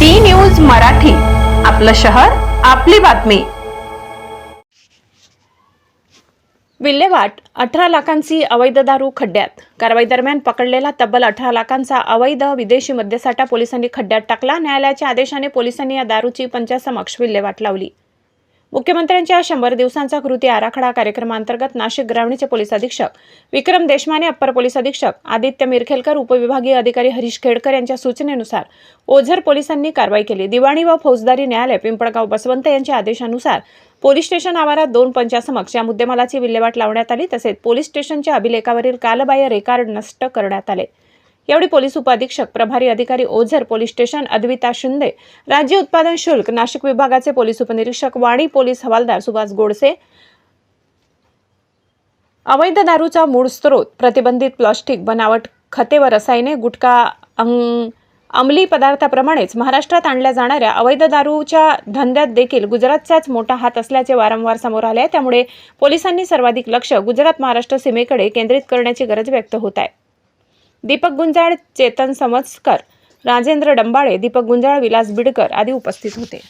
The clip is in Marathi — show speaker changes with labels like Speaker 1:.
Speaker 1: डी न्यूज मराठी आपलं शहर आपली बातमी.
Speaker 2: विल्हेवाट अठरा लाखांची अवैध दारू खड्ड्यात. कारवाई दरम्यान पकडलेला तब्बल अठरा लाखांचा अवैध विदेशी मद्यसाठा पोलिसांनी खड्ड्यात टाकला. न्यायालयाच्या आदेशाने पोलिसांनी या दारूची पंचासमक्ष विल्हेवाट लावली. मुख्यमंत्र्यांच्या शंभर दिवसांचा कृती आराखडा कार्यक्रमांतर्गत नाशिक ग्रामीणचे पोलीस अधीक्षक विक्रम देशमाने अप्पर पोलीस अधीक्षक आदित्य मिरखेलकर उपविभागीय अधिकारी हरीश खेडकर यांच्या सूचनेनुसार ओझर पोलिसांनी कारवाई केली. दिवाणी व फौजदारी न्यायालय पिंपळगाव बसवंत यांच्या आदेशानुसार पोलीस स्टेशन आवारात दोन पंचासमक्ष या मुद्देमालाची विल्हेवाट लावण्यात आली तसेच पोलीस स्टेशनच्या अभिलेखावरील कालबाह्य रेकॉर्ड नष्ट करण्यात आले. यावेळी पोलीस उपअधीक्षक प्रभारी अधिकारी ओझर पोलीस स्टेशन अद्विता शिंदे राज्य उत्पादन शुल्क नाशिक विभागाचे पोलीस उपनिरीक्षक वाणी पोलीस हवालदार सुभाष गोडसे अवैध दारूचा मूळ स्रोत प्रतिबंधित प्लास्टिक बनावट खते व रसायने गुटखा अंग अंमली पदार्थाप्रमाणेच महाराष्ट्रात आणल्या जाणाऱ्या अवैध दारूच्या धंद्यात देखील गुजरातचाच मोठा हात असल्याचे वारंवार समोर आले आहे. त्यामुळे पोलिसांनी सर्वाधिक लक्ष गुजरात महाराष्ट्र सीमेकडे केंद्रित करण्याची गरज व्यक्त होत आहे. दीपक गुंजाळ चेतन समजकर राजेंद्र डंबाळे दीपक गुंजाळ विलास बिडकर आदी उपस्थित होते.